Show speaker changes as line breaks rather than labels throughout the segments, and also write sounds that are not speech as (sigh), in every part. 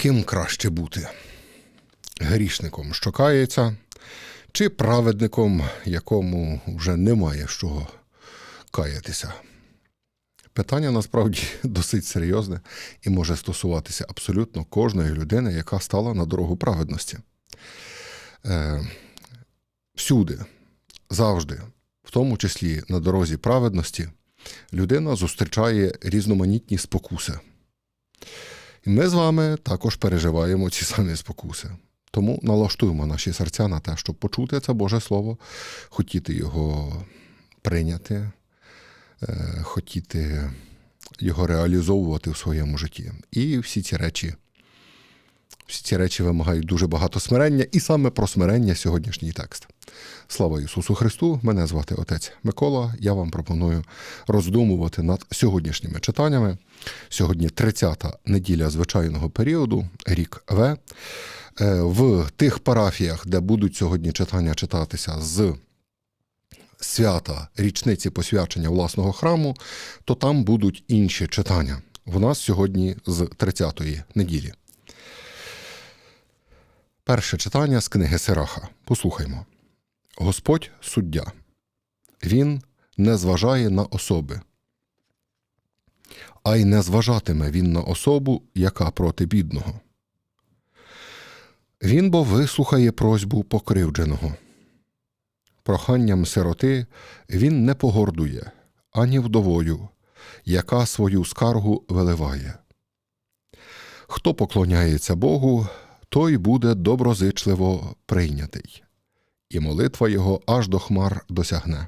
Ким краще бути? Грішником, що кається, чи праведником, якому вже немає з чого каятися? Питання насправді (laughs) досить серйозне і може стосуватися абсолютно кожної людини, яка стала на дорогу праведності. Е, всюди, завжди, в тому числі на дорозі праведності, людина зустрічає різноманітні спокуси. І ми з вами також переживаємо ці самі спокуси. Тому налаштуємо наші серця на те, щоб почути це Боже Слово, хотіти його прийняти, е, хотіти його реалізовувати в своєму житті. І всі ці речі, всі ці речі вимагають дуже багато смирення, і саме про смирення сьогоднішній текст. Слава Ісусу Христу! Мене звати Отець Микола. Я вам пропоную роздумувати над сьогоднішніми читаннями. Сьогодні 30-та неділя звичайного періоду, рік В. Е, В тих парафіях, де будуть сьогодні читання читатися з свята річниці посвячення власного храму, то там будуть інші читання. В нас сьогодні з 30-ї неділі. Перше читання з книги Сираха. Послухаймо. Господь суддя. Він не зважає на особи, а й не зважатиме він на особу, яка проти бідного. Він бо вислухає просьбу покривдженого. Проханням сироти він не погордує ані вдовою, яка свою скаргу виливає. Хто поклоняється Богу, той буде доброзичливо прийнятий, і молитва його аж до хмар досягне.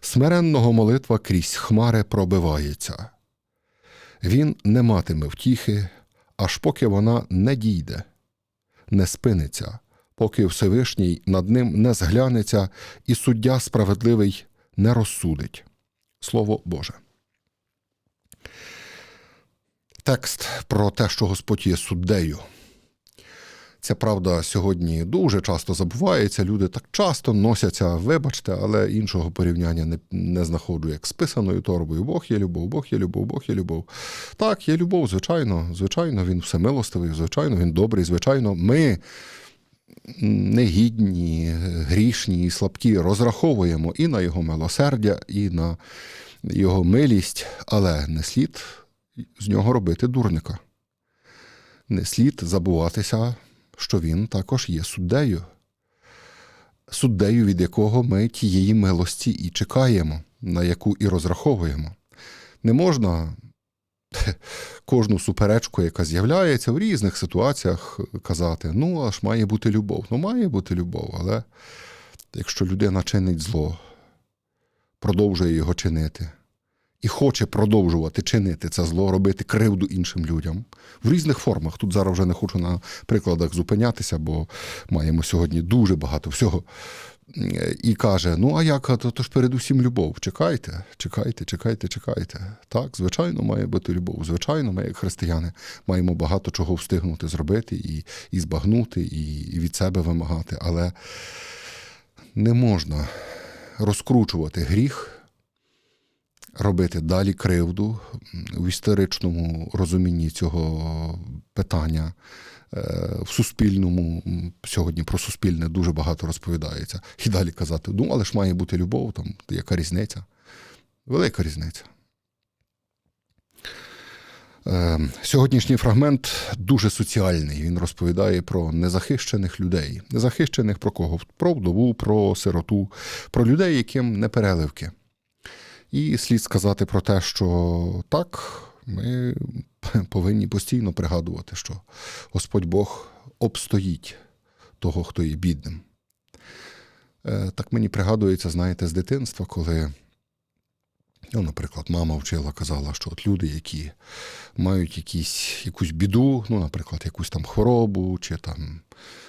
Смиренного молитва крізь хмари пробивається. Він не матиме втіхи, аж поки вона не дійде, не спиниться, поки Всевишній над ним не зглянеться, і суддя справедливий не розсудить. Слово Боже. Текст про те, що Господь є суддею. Ця правда сьогодні дуже часто забувається. Люди так часто носяться, вибачте, але іншого порівняння не не знаходжу, як з писаною торбою. Бог є любов, Бог є любов, Бог є любов. Так, є любов, звичайно, звичайно, він всемилостивий, звичайно, він добрий, звичайно, ми. Негідні, грішні і слабкі розраховуємо і на його милосердя, і на його милість, але не слід з нього робити дурника. Не слід забуватися що він також є суддею, суддею, від якого ми тієї милості і чекаємо, на яку і розраховуємо. Не можна (laughs) кожну суперечку, яка з'являється в різних ситуаціях, казати: ну, аж має бути любов. Ну, має бути любов, але якщо людина чинить зло, продовжує його чинити і хоче продовжувати чинити це зло, робити кривду іншим людям в різних формах. Тут зараз вже не хочу на прикладах зупинятися, бо маємо сьогодні дуже багато всього. І каже: ну а як? То, то ж передусім любов. Чекайте, чекайте, чекайте, чекайте. Так, звичайно, має бути любов. Звичайно, ми, як християни, маємо багато чого встигнути зробити і і збагнути, і, і від себе вимагати. Але не можна розкручувати гріх робити далі кривду в історичному розумінні цього питання. Е, в суспільному сьогодні про суспільне дуже багато розповідається. І далі казати, ну, але ж має бути любов, там яка різниця? Велика різниця. Е, сьогоднішній фрагмент дуже соціальний. Він розповідає про незахищених людей. Незахищених про кого? Про вдову, про сироту, про людей, яким не переливки. І слід сказати про те, що так, ми (laughs) повинні постійно пригадувати, що Господь Бог обстоїть того, хто є бідним. Е, так мені пригадується, знаєте, з дитинства, коли, ну, наприклад, мама вчила, казала, що от люди, які мають якісь, якусь біду, ну, наприклад, якусь там хворобу, чи там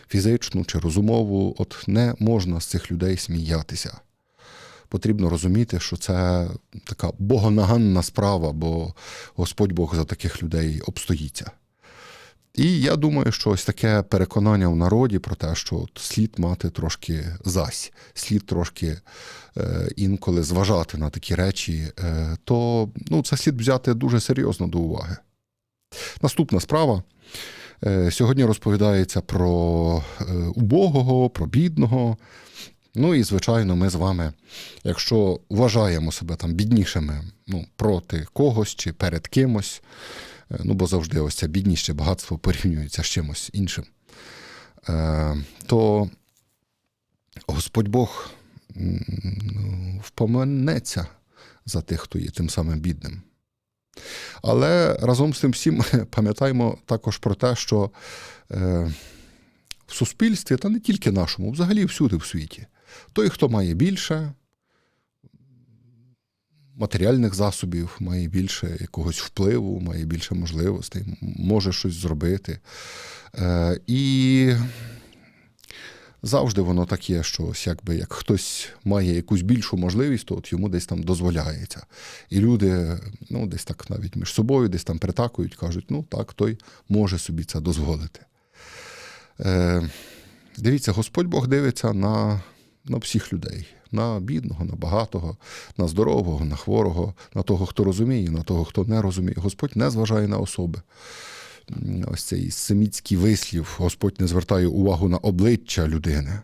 фізичну, чи розумову, от не можна з цих людей сміятися потрібно розуміти, що це така богонаганна справа, бо Господь Бог за таких людей обстоїться. І я думаю, що ось таке переконання в народі про те, що от слід мати трошки зась, слід трошки е, інколи зважати на такі речі, е, то ну, це слід взяти дуже серйозно до уваги. Наступна справа Е, Сьогодні розповідається про е, убогого, про бідного. Ну і, звичайно, ми з вами, якщо вважаємо себе там біднішими ну, проти когось чи перед кимось, е, ну бо завжди ось це бідніше багатство порівнюється з чимось іншим, е, то Господь Бог м, впоминеться за тих, хто є тим самим бідним. Але разом з тим всім (laughs) пам'ятаємо також про те, що е, в суспільстві, та не тільки нашому, взагалі всюди в світі, той, хто має більше матеріальних засобів, має більше якогось впливу, має більше можливостей, може щось зробити. Е, і завжди воно так є, що ось якби як хтось має якусь більшу можливість, то от йому десь там дозволяється. І люди, ну, десь так навіть між собою, десь там притакують, кажуть, ну так, той може собі це дозволити. Е, дивіться, Господь Бог дивиться на, на всіх людей. На бідного, на багатого, на здорового, на хворого, на того, хто розуміє, на того, хто не розуміє. Господь не зважає на особи. Ось цей семітський вислів, Господь не звертає увагу на обличчя людини.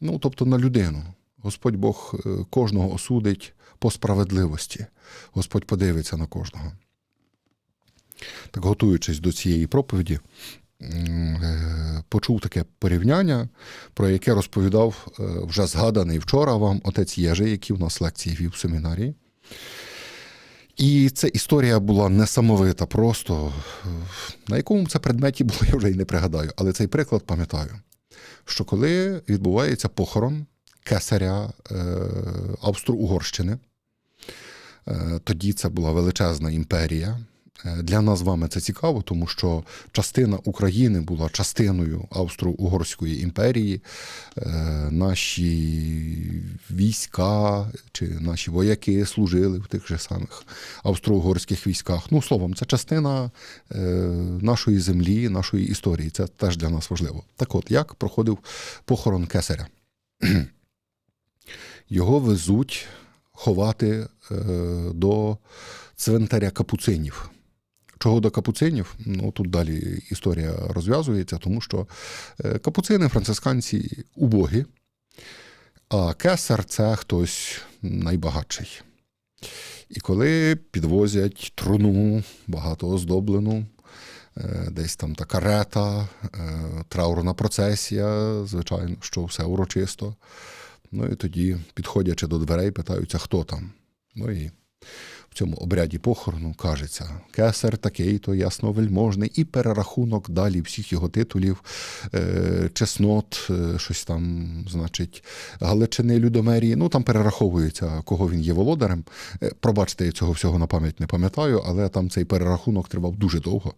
Ну, тобто на людину. Господь Бог е, кожного осудить по справедливості. Господь подивиться на кожного. Так, готуючись до цієї проповіді, почув таке порівняння, про яке розповідав е, вже згаданий вчора вам отець Єжи, який у нас лекції вів в семінарії. І ця історія була несамовита, просто е, на якому це предметі було, я вже й не пригадаю, але цей приклад пам'ятаю, що коли відбувається похорон кесаря е, Австро-Угорщини, е, тоді це була величезна імперія. Е, Для нас з вами це цікаво, тому що частина України була частиною Австро-Угорської імперії. Е, Наші війська чи наші вояки служили в тих же самих австро-угорських військах. Ну, словом, це частина е, нашої землі, нашої історії. Це теж для нас важливо. Так от, як проходив похорон кесаря? (clears throat) Його везуть ховати до цвинтаря капуцинів. Чого до капуцинів? Ну тут далі історія розв'язується, тому що е, капуцини, францисканці убогі, а кесар це хтось найбагатший. І коли підвозять труну, багато оздоблену, е, десь там та карета, е, траурна процесія, звичайно, що все урочисто. Ну і тоді, підходячи до дверей, питаються, хто там. Ну і в цьому обряді похорону кажеться, кесар такий, то ясновельможний, і перерахунок далі всіх його титулів, е, чеснот, е, щось там, значить, Галичини, Людомерії. Ну там перераховується, кого він є володарем. Е, Пробачте, я цього всього на пам'ять не пам'ятаю, але там цей перерахунок тривав дуже довго.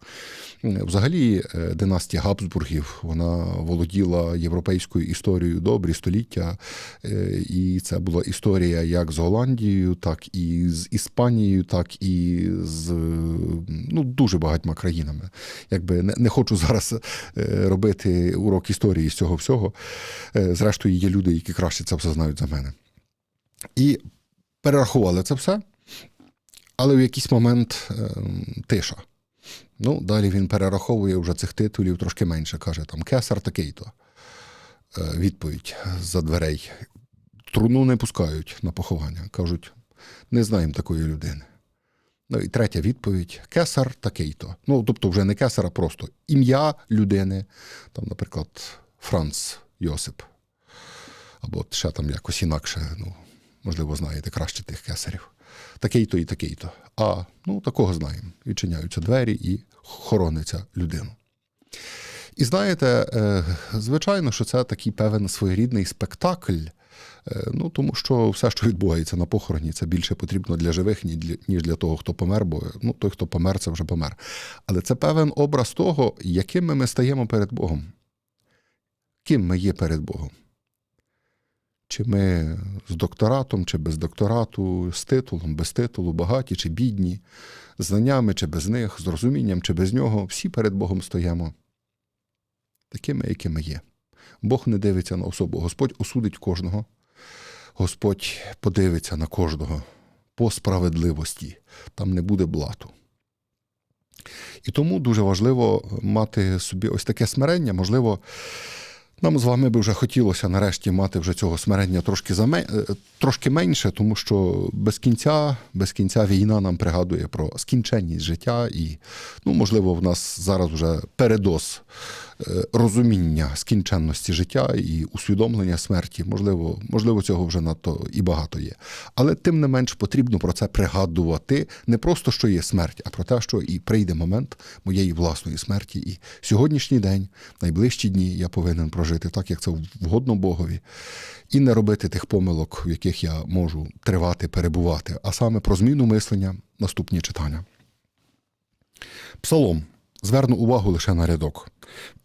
Взагалі, династія Габсбургів вона володіла європейською історією добрі століття, і це була історія як з Голландією, так і з Іспанією, так і з ну, дуже багатьма країнами. Якби не, не хочу зараз е, робити урок історії з цього всього. Е, Зрештою, є люди, які краще це все знають за мене. І перерахували це все, але в якийсь момент е, тиша. Ну, далі він перераховує вже цих титулів трошки менше. Каже, там кесар такий-то. Відповідь за дверей. Труну не пускають на поховання. Кажуть, не знаємо такої людини. Ну і третя відповідь: кесар такий-то. Ну, тобто, вже не кесар, а просто ім'я людини, там, наприклад, Франц Йосип. Або ще там якось інакше, ну, можливо, знаєте краще тих кесарів. Такий-то і такий-то. А ну, такого знаємо. Відчиняються двері і хорониться людину. І знаєте, е, звичайно, що це такий певен своєрідний спектакль. Е, Ну, тому що все, що відбувається на похороні, це більше потрібно для живих, ніж для того, хто помер, бо ну, той, хто помер, це вже помер. Але це певен образ того, якими ми стаємо перед Богом. Ким ми є перед Богом? Чи ми з докторатом, чи без докторату, з титулом, без титулу, багаті чи бідні, знаннями чи без них, з розумінням чи без нього, всі перед Богом стоїмо такими, якими є. Бог не дивиться на особу. Господь осудить кожного. Господь подивиться на кожного по справедливості. Там не буде блату. І тому дуже важливо мати собі ось таке смирення. Можливо, нам з вами би вже хотілося нарешті мати вже цього смирення трошки заме... е, трошки менше, тому що без кінця, без кінця війна нам пригадує про скінченність життя, і, ну, можливо, в нас зараз вже передоз розуміння скінченності життя і усвідомлення смерті. Можливо, можливо, цього вже надто і багато є. Але тим не менш потрібно про це пригадувати не просто що є смерть, а про те, що і прийде момент моєї власної смерті. І сьогоднішній день, найближчі дні я повинен прожити так, як це вгодно Богові, і не робити тих помилок, в яких я можу тривати, перебувати. А саме про зміну мислення наступні читання. Псалом. Зверну увагу лише на рядок.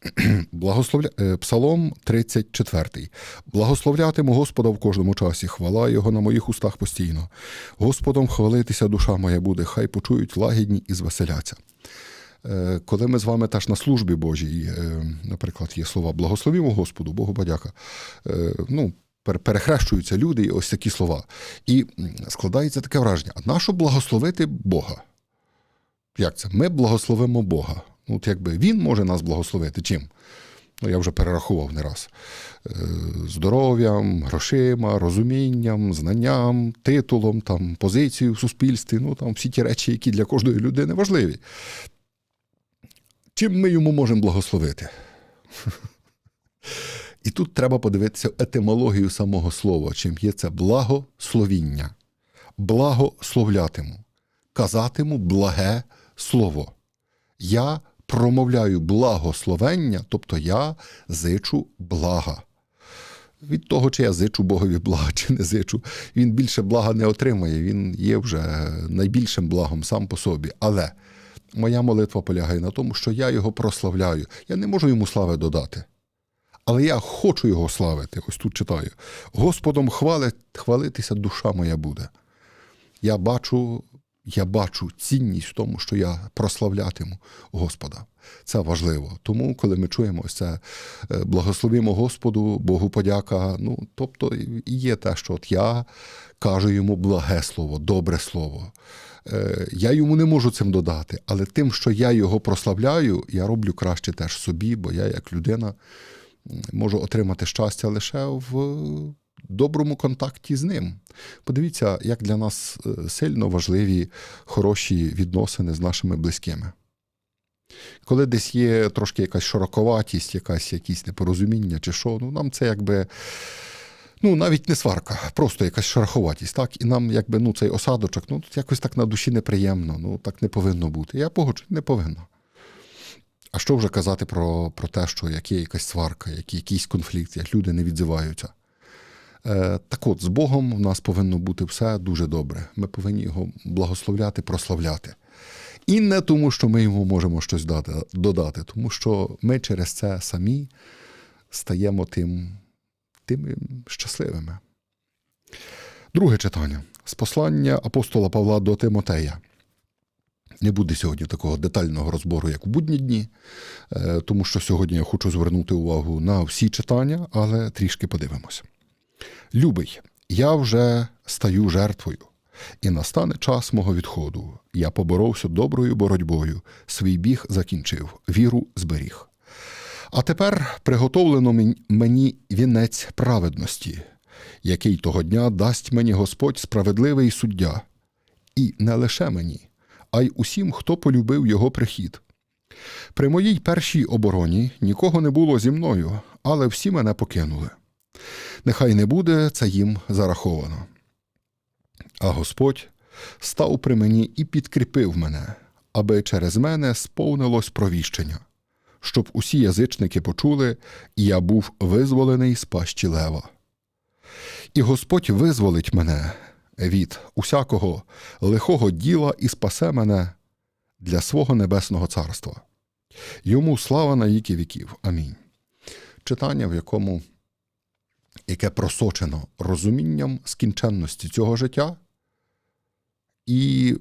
(clears throat) Благословля... е, Псалом 34. Благословлятиму Господа в кожному часі, хвала Його на моїх устах постійно. Господом хвалитися душа моя буде, хай почують лагідні і звеселяться. Е, Коли ми з вами теж на службі Божій, е, наприклад, є слова благословімо Господу, Богу подяка. е, Ну, перехрещуються люди, і ось такі слова. І складається таке враження: а нащо благословити Бога? Як це? Ми благословимо Бога. Ну, от якби Він може нас благословити чим? Ну, я вже перерахував не раз. Е, Здоров'ям, грошима, розумінням, знанням, титулом, там, позицією в суспільстві, ну там всі ті речі, які для кожної людини важливі. Чим ми йому можемо благословити? І тут треба подивитися етимологію самого слова, чим є це благословіння. Благословлятиму, казатиму благе слово. Я промовляю благословення, тобто я зичу блага. Від того, чи я зичу Богові блага, чи не зичу, він більше блага не отримає, він є вже найбільшим благом сам по собі. Але моя молитва полягає на тому, що я його прославляю. Я не можу йому слави додати. Але я хочу його славити. Ось тут читаю. Господом хвалить, хвалитися душа моя буде. Я бачу, я бачу цінність в тому, що я прославлятиму Господа. Це важливо. Тому, коли ми чуємо це е, благословимо Господу, Богу подяка. Ну, тобто і є те, що от я кажу йому благе слово, добре слово. Е, Я йому не можу цим додати, але тим, що я його прославляю, я роблю краще теж собі, бо я, як людина, можу отримати щастя лише в доброму контакті з ним. Подивіться, як для нас е, сильно важливі хороші відносини з нашими близькими. Коли десь є трошки якась широковатість, якась, якісь непорозуміння чи що, ну нам це якби. Ну, навіть не сварка, просто якась шероховатість, так? І нам, якби ну, цей осадочок, ну, тут якось так на душі неприємно, ну так не повинно бути. Я погоджу, не повинно. А що вже казати про, про те, що як є якась сварка, як є якийсь конфлікт, як люди не відзиваються? Е, так от, з Богом в нас повинно бути все дуже добре. Ми повинні його благословляти, прославляти. І не тому, що ми йому можемо щось дати, додати, тому що ми через це самі стаємо тим, тими щасливими. Друге читання з послання апостола Павла до Тимотея. Не буде сьогодні такого детального розбору, як у будні дні, е, тому що сьогодні я хочу звернути увагу на всі читання, але трішки подивимося. Любий, я вже стаю жертвою, і настане час мого відходу. Я поборовся доброю боротьбою, свій біг закінчив, віру зберіг. А тепер приготовлено мені вінець праведності, який того дня дасть мені Господь справедливий суддя, і не лише мені, а й усім, хто полюбив його прихід. При моїй першій обороні нікого не було зі мною, але всі мене покинули. Нехай не буде це їм зараховано. А Господь став при мені і підкріпив мене, аби через мене сповнилось провіщення, щоб усі язичники почули, і я був визволений з пащі лева. І Господь визволить мене від усякого лихого діла і спасе мене для свого небесного царства. Йому слава на віки віків. Амінь. Читання, в якому яке просочено розумінням скінченності цього життя, і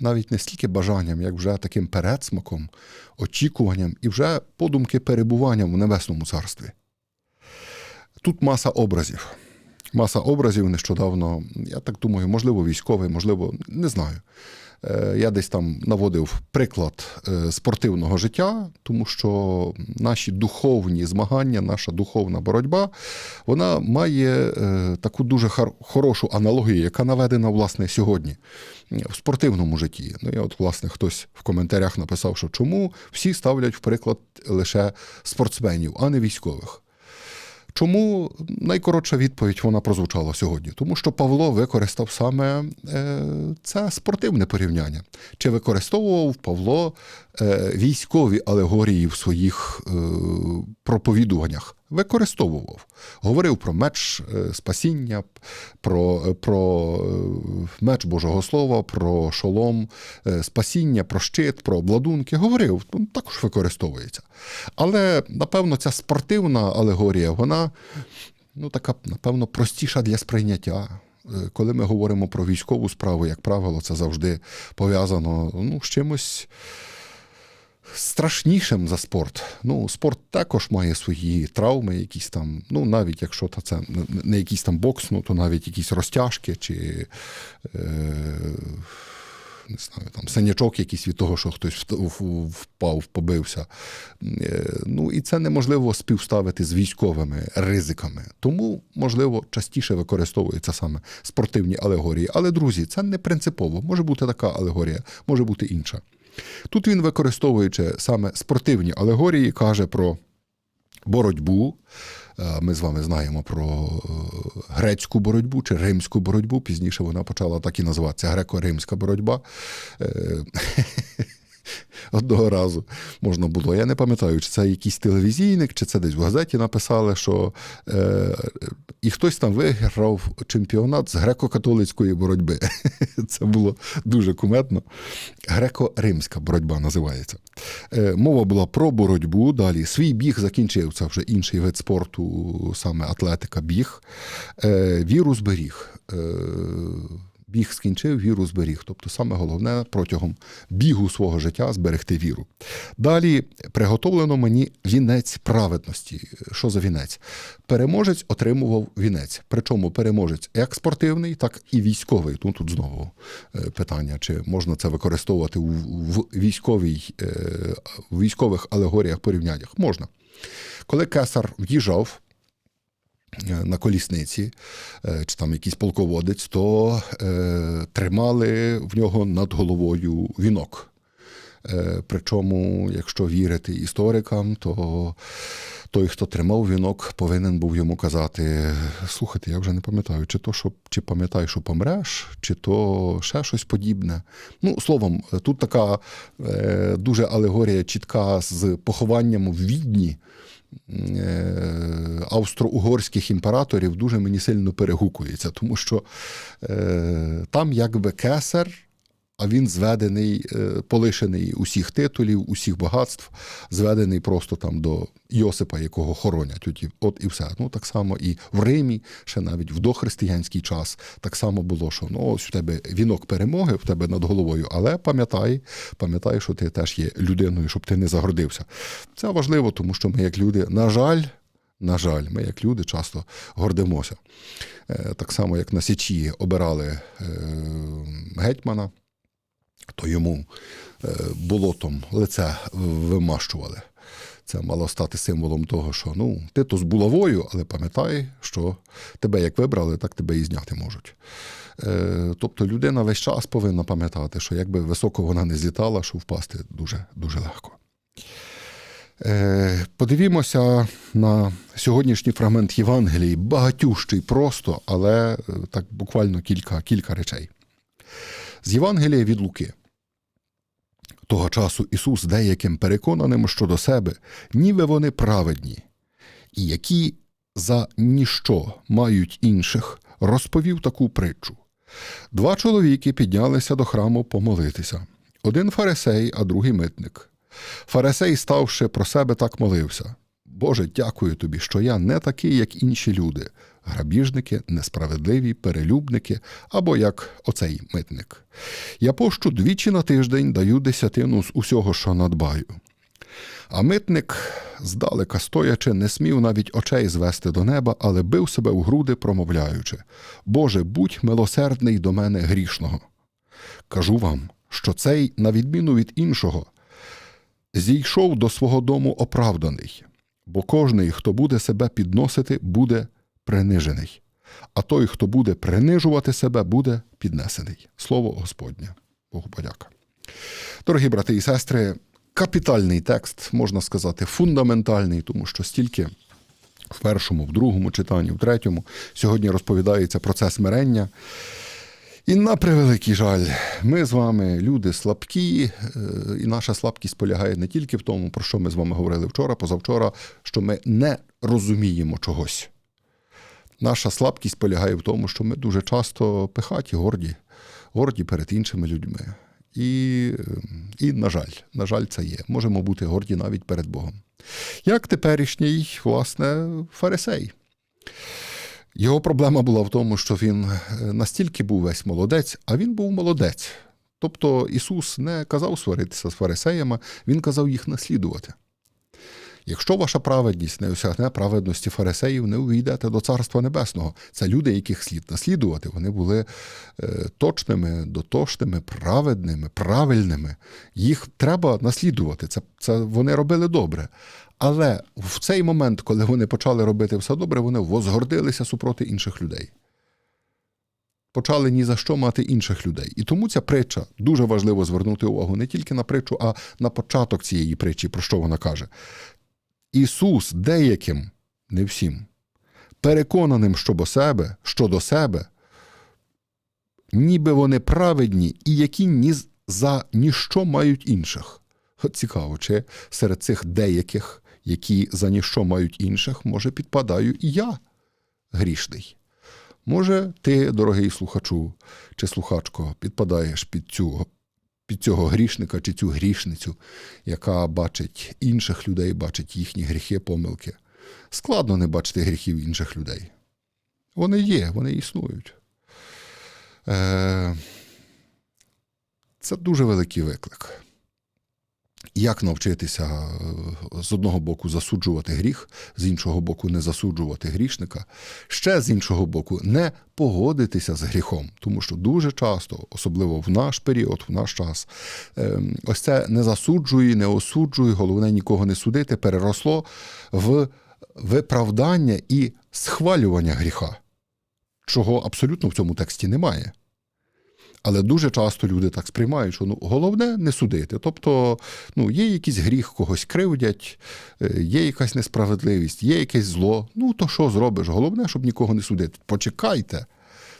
навіть не стільки бажанням, як вже таким передсмаком, очікуванням і вже подумки перебуванням у Небесному Царстві. Тут маса образів. Маса образів нещодавно, я так думаю, можливо, військовий, можливо, не знаю. Е, Я десь там наводив приклад е, спортивного життя, тому що наші духовні змагання, наша духовна боротьба, вона має е, таку дуже хорошу аналогію, яка наведена власне сьогодні в спортивному житті. Ну, я от, власне, хтось в коментарях написав, що чому всі ставлять в приклад лише спортсменів, а не військових. Чому найкоротша відповідь вона прозвучала сьогодні? Тому що Павло використав саме е, це спортивне порівняння. Чи використовував Павло е, військові алегорії в своїх е, проповідуваннях? Використовував. Говорив про меч е, спасіння, про, про е, меч Божого Слова, про шолом е, спасіння, про щит, про обладунки. Говорив, ну, також використовується. Але, напевно, ця спортивна алегорія, вона ну, така, напевно, простіша для сприйняття. Коли ми говоримо про військову справу, як правило, це завжди пов'язано ну, з чимось страшнішим за спорт. Ну, спорт також має свої травми, якісь там, ну, навіть якщо це не- не якийсь там бокс, ну, то навіть якісь розтяжки чи. Е, не знаю, там синячок якийсь від того, що хтось впав, побився. Е, Ну і це неможливо співставити з військовими ризиками. Тому, можливо, частіше використовуються саме спортивні алегорії. Але, друзі, це не принципово. Може бути така алегорія, може бути інша. Тут він, використовуючи саме спортивні алегорії, каже про боротьбу. Е, Ми з вами знаємо про е, грецьку боротьбу чи римську боротьбу. Пізніше вона почала так і називатися греко-римська боротьба. (laughs) Одного разу можна було. Я не пам'ятаю, чи це якийсь телевізійник, чи це десь в газеті написали, що е, і хтось там виграв чемпіонат з греко-католицької боротьби. (laughs) Це було дуже куметно. Греко-римська боротьба називається. Е, мова була про боротьбу. Далі свій біг закінчив. Це вже інший вид спорту, саме атлетика, біг. Е, віру зберіг. Е, біг скінчив, віру зберіг. Тобто, саме головне протягом бігу свого життя зберегти віру. Далі приготовлено мені вінець праведності. Що за вінець? Переможець отримував вінець. Причому переможець як спортивний, так і військовий. Ну тут знову е, питання, чи можна це використовувати в, військовій, е, в військових алегоріях порівняннях? Можна. Коли кесар в'їжджав на колісниці, е, чи там якийсь полководець, то е, тримали в нього над головою вінок. Е, Причому, якщо вірити історикам, то той, хто тримав вінок, повинен був йому казати: слухайте, я вже не пам'ятаю, чи то, що чи пам'ятай, що помреш, чи то ще щось подібне. Ну, словом, тут така е, дуже алегорія чітка з похованням в відні е, австро-угорських імператорів дуже мені сильно перегукується, тому що е, там якби кесар, а він зведений, е, полишений усіх титулів, усіх багатств, зведений просто там до Йосипа, якого хоронять. От і, от і все. Ну так само і в Римі, ще навіть в дохристиянський час, так само було, що ну ось у тебе вінок перемоги, в тебе над головою, але пам'ятай, пам'ятай, що ти теж є людиною, щоб ти не загордився. Це важливо, тому що ми, як люди, на жаль. На жаль, ми, як люди, часто гордимося. Е, Так само, як на Січі обирали е, гетьмана, то йому е, болотом лице вимащували. Це мало стати символом того, що ну, ти то з булавою, але пам'ятай, що тебе як вибрали, так тебе і зняти можуть. Е, Тобто людина весь час повинна пам'ятати, що якби високо вона не злітала, що впасти дуже, дуже легко. Е, Подивімося на сьогоднішній фрагмент Євангелії, багатющий просто, але е, так буквально кілька, кілька речей. З Євангелія від Луки. Того часу Ісус деяким переконаним щодо себе, ніби вони праведні, і які за ніщо мають інших, розповів таку притчу. Два чоловіки піднялися до храму помолитися. Один фарисей, а другий митник. Фарисей, ставши про себе, так молився. Боже, дякую тобі, що я не такий, як інші люди, грабіжники, несправедливі, перелюбники або як оцей митник. Я пощу двічі на тиждень даю десятину з усього, що надбаю. А митник, здалека стоячи, не смів навіть очей звести до неба, але бив себе у груди, промовляючи: Боже, будь милосердний до мене грішного. Кажу вам, що цей, на відміну від іншого, зійшов до свого дому оправданий, бо кожний, хто буде себе підносити, буде принижений, а той, хто буде принижувати себе, буде піднесений. Слово Господнє. Богу подяка. Дорогі брати і сестри, капітальний текст, можна сказати, фундаментальний, тому що стільки в першому, в другому читанні, в третьому сьогодні розповідається про це смирення. І на превеликий жаль, ми з вами люди слабкі, е, і наша слабкість полягає не тільки в тому, про що ми з вами говорили вчора, позавчора, що ми не розуміємо чогось. Наша слабкість полягає в тому, що ми дуже часто пихаті, горді, горді перед іншими людьми. І, і, на жаль, на жаль, це є. Можемо бути горді навіть перед Богом. Як теперішній, власне, фарисей. Його проблема була в тому, що він е, настільки був весь молодець, а він був молодець. Тобто Ісус не казав сваритися з фарисеями, Він казав їх наслідувати. Якщо ваша праведність не осягне праведності фарисеїв, не увійдете до Царства Небесного. Це люди, яких слід наслідувати. Вони були е, точними, дотошними, праведними, правильними. Їх треба наслідувати. Це, це вони робили добре. Але в цей момент, коли вони почали робити все добре, вони возгордилися супроти інших людей. Почали ні за що мати інших людей. І тому ця притча дуже важливо звернути увагу не тільки на притчу, а на початок цієї притчі, про що вона каже. Ісус деяким, не всім, переконаним щодо себе, щодо себе, ніби вони праведні і які ні за ніщо мають інших. Цікаво, чи серед цих деяких, які за ніщо мають інших, може, підпадаю і я грішний. Може, ти, дорогий слухачу чи слухачко, підпадаєш під цю під цього грішника чи цю грішницю, яка бачить інших людей, бачить їхні гріхи, помилки. Складно не бачити гріхів інших людей. Вони є, вони існують. Е, Це дуже великий виклик. Як навчитися е, з одного боку засуджувати гріх, з іншого боку, не засуджувати грішника, ще з іншого боку, не погодитися з гріхом, тому що дуже часто, особливо в наш період, в наш час, ем, ось це не засуджуй, не осуджуй, головне нікого не судити, переросло в виправдання і схвалювання гріха, чого абсолютно в цьому тексті немає. Але дуже часто люди так сприймають, що ну, головне не судити. Тобто, ну, є якийсь гріх, когось кривдять, е, є якась несправедливість, є якесь зло. Ну, то що зробиш? Головне, щоб нікого не судити. Почекайте.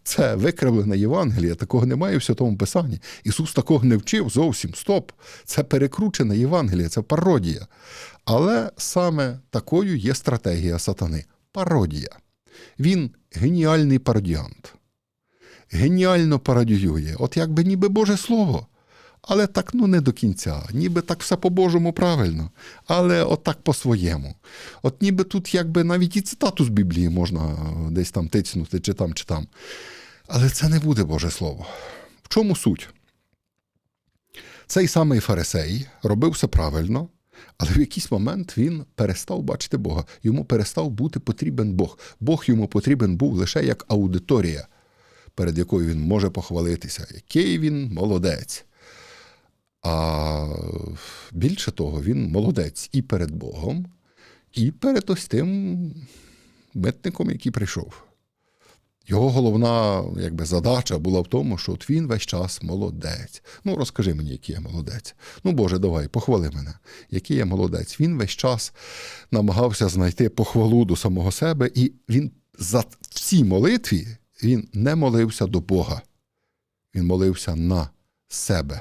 Це викривлене Євангеліє, такого немає в Святому Писанні. Ісус такого не вчив зовсім. Стоп. Це перекручене Євангеліє, це пародія. Але саме такою є стратегія сатани пародія. Він геніальний пародіант геніально пародіює, от якби ніби Боже Слово. Але так ну не до кінця, ніби так все по-божому правильно, але от так по-своєму. От ніби тут якби навіть і цитату з Біблії можна десь там тицнути, чи там, чи там. Але це не буде Боже Слово. В чому суть? Цей самий Фарисей робив все правильно, але в якийсь момент він перестав бачити Бога. Йому перестав бути потрібен Бог. Бог йому потрібен був лише як аудиторія перед якою він може похвалитися, який він молодець. А більше того, він молодець і перед Богом, і перед ось тим митником, який прийшов. Його головна якби, задача була в тому, що от він весь час молодець. Ну, розкажи мені, який я молодець. Ну, Боже, давай, похвали мене, який я молодець. Він весь час намагався знайти похвалу до самого себе, і він за всій молитві він не молився до Бога, він молився на себе.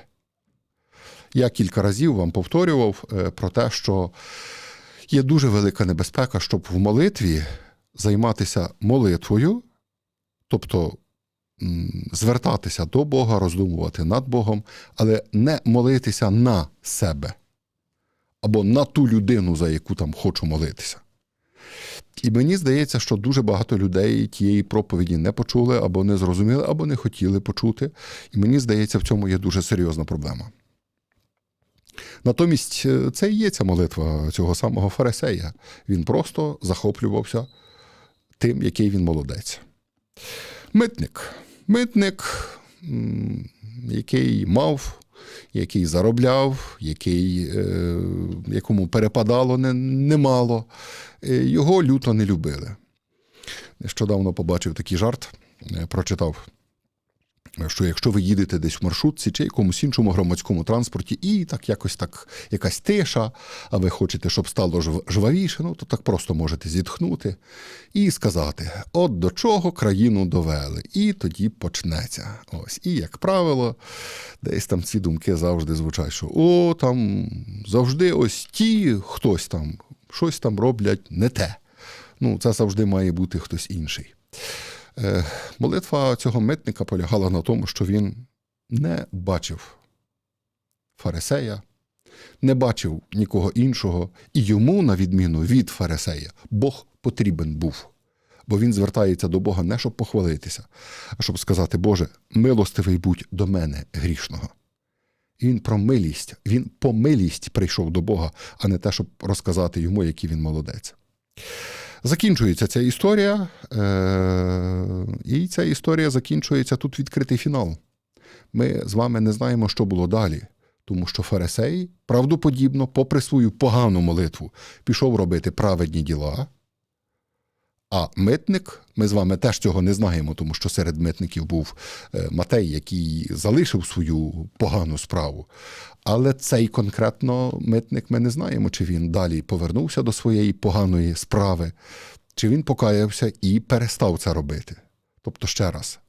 Я кілька разів вам повторював е, про те, що є дуже велика небезпека, щоб в молитві займатися молитвою, тобто звертатися до Бога, роздумувати над Богом, але не молитися на себе або на ту людину, за яку там хочу молитися. І мені здається, що дуже багато людей тієї проповіді не почули, або не зрозуміли, або не хотіли почути. І мені здається, в цьому є дуже серйозна проблема. Натомість е, це і є ця молитва цього самого Фарисея. Він просто захоплювався тим, який він молодець. Митник. Митник, який мав який заробляв, який, е, якому перепадало немало, е, його люто не любили. Нещодавно побачив такий жарт, е, прочитав, що якщо ви їдете десь в маршрутці чи якомусь іншому громадському транспорті, і так якось так якась тиша, а ви хочете, щоб стало жвавіше, ну то так просто можете зітхнути і сказати: от до чого країну довели, і тоді почнеться. Ось. І, як правило, десь там ці думки завжди звучать, що о, там завжди ось ті, хтось там, щось там роблять не те. Ну, це завжди має бути хтось інший. Е, молитва цього митника полягала на тому, що він не бачив фарисея, не бачив нікого іншого, і йому, на відміну від фарисея, Бог потрібен був. Бо він звертається до Бога не щоб похвалитися, а щоб сказати, Боже, милостивий будь до мене грішного. І він про милість, він по милість прийшов до Бога, а не те, щоб розказати йому, який він молодець. Закінчується ця історія, е- і ця історія закінчується тут відкритий фінал. Ми з вами не знаємо, що було далі, тому що Фарисей правдоподібно, попри свою погану молитву, пішов робити праведні діла. А митник, ми з вами теж цього не знаємо, тому що серед митників був е, Матей, який залишив свою погану справу. Але цей конкретно митник ми не знаємо, чи він далі повернувся до своєї поганої справи, чи він покаявся і перестав це робити. Тобто, ще раз,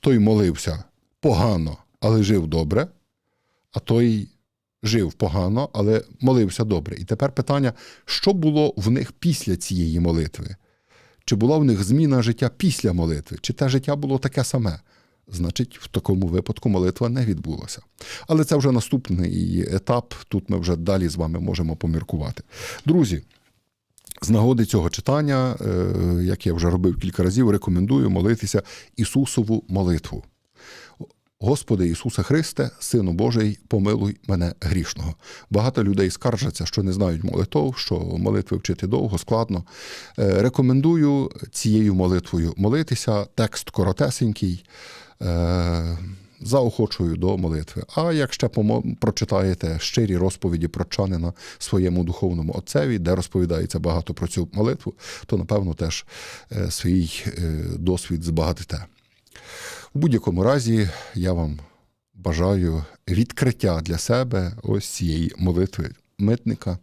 той молився погано, але жив добре, а той жив погано, але молився добре. І тепер питання, що було в них після цієї молитви? Чи була в них зміна життя після молитви, чи те життя було таке саме? Значить, в такому випадку молитва не відбулася. Але це вже наступний етап. Тут ми вже далі з вами можемо поміркувати. Друзі, з нагоди цього читання, е, як я вже робив кілька разів, рекомендую молитися Ісусову молитву. Господи Ісусе Христе, Сину Божий, помилуй мене грішного. Багато людей скаржаться, що не знають молитов, що молитви вчити довго, складно. Е, Рекомендую цією молитвою молитися. Текст коротесенький. Е, Заохочую до молитви. А як ще прочитаєте щирі розповіді прочанина своєму духовному отцеві, де розповідається багато про цю молитву, то напевно теж е, свій досвід збагатите. У будь-якому разі я вам бажаю відкриття для себе ось цієї молитви митника.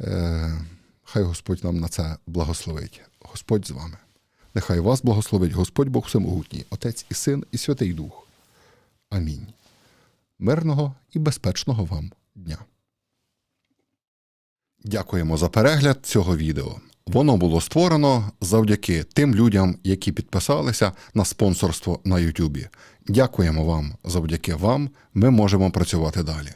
Е, Хай Господь нам на це благословить. Господь з вами. Нехай вас благословить Господь Бог Всемогутній, Отець і Син, і Святий Дух. Амінь. Мирного і безпечного вам дня. Дякуємо за перегляд цього відео. Воно було створено завдяки тим людям, які підписалися на спонсорство на Ютубі. Дякуємо вам. Завдяки вам ми можемо працювати далі.